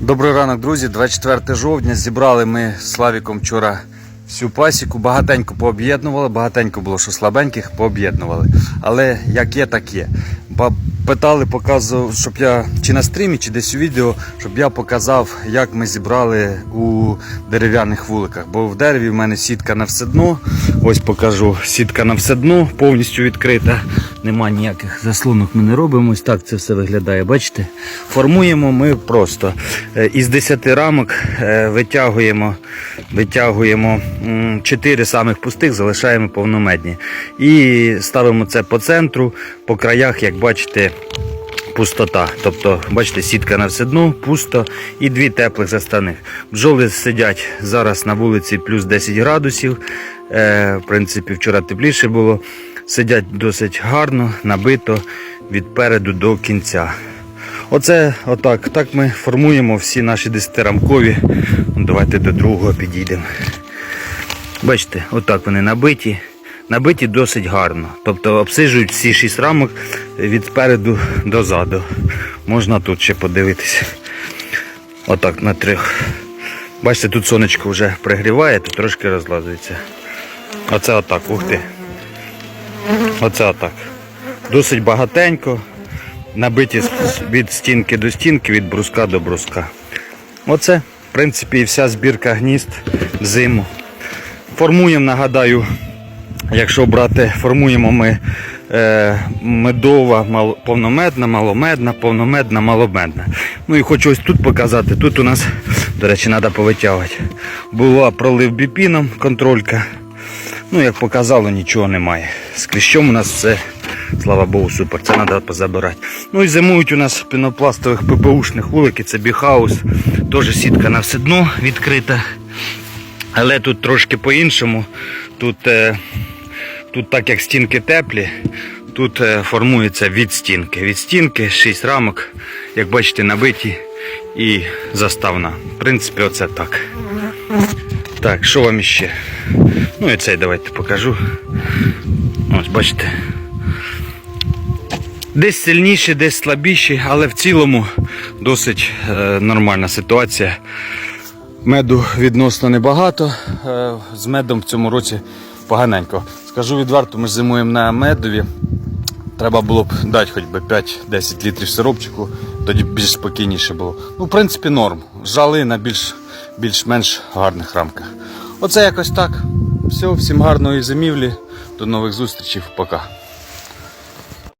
Добрий ранок, друзі. 24 жовтня. Зібрали ми з Славіком вчора всю пасіку. Багатенько пооб'єднували, багатенько було, що слабеньких пооб'єднували. Але як є, так є. Питали, показував, щоб я чи на стрімі, чи десь у відео, щоб я показав, як ми зібрали у дерев'яних вуликах. Бо в дереві в мене сітка на все дно. Ось покажу. Сітка на все дно, повністю відкрита. Нема ніяких заслонок ми не робимо. Ось так це все виглядає. Бачите? Формуємо ми просто е, із 10 рамок е, витягуємо, витягуємо 4 самих пустих, залишаємо повномедні. І ставимо це по центру, по краях, як бачите. Пустота, тобто, бачите, сітка на все дно, пусто і дві теплих заставних. Бджоли сидять зараз на вулиці плюс 10 градусів. Е, в принципі, вчора тепліше було. Сидять досить гарно, набито від переду до кінця. Оце отак. Так ми формуємо всі наші десятирамкові. Ну, Давайте до другого підійдемо. Бачите, отак вони набиті. Набиті досить гарно. Тобто обсижують всі шість рамок від спереду до заду. Можна тут ще подивитися. Отак на трьох. Бачите, тут сонечко вже пригріває, тут трошки розлазується. Оце отак, ух ти. Оце отак. Досить багатенько. Набиті від стінки до стінки, від бруска до бруска. Оце, в принципі, і вся збірка гнізд зиму. Формуємо, нагадаю, якщо брати, формуємо ми е, медова, мал, повномедна, маломедна, повномедна, маломедна. Ну і хочу ось тут показати. Тут у нас, до речі, треба повитягувати. Була пролив біпіном, контролька. Ну, як показало, нічого немає. З кліщом у нас все, слава Богу, супер. Це треба позабирати. Ну і зимують у нас пінопластових ППУшних вулики, це біхаус. Теж сітка на все дно відкрита. Але тут трошки по-іншому. Тут, е, тут так як стінки теплі, тут е, формується від стінки. Від стінки 6 рамок, як бачите, набиті і заставна. В принципі, оце так. Так, що вам іще? Ну і цей давайте покажу. Ось бачите. Десь сильніші, десь слабіші, але в цілому досить е, нормальна ситуація. Меду відносно небагато. е, З медом в цьому році поганенько. Скажу відверто, ми зимуємо на медові. Треба було б дати хоч би 5-10 літрів сиропчику, тоді більш спокійніше було. Ну, в принципі, норм. Жали на більш, більш-менш гарних рамках. Оце якось так. Все, всім гарної зимівлі. До нових зустрічей. Пока.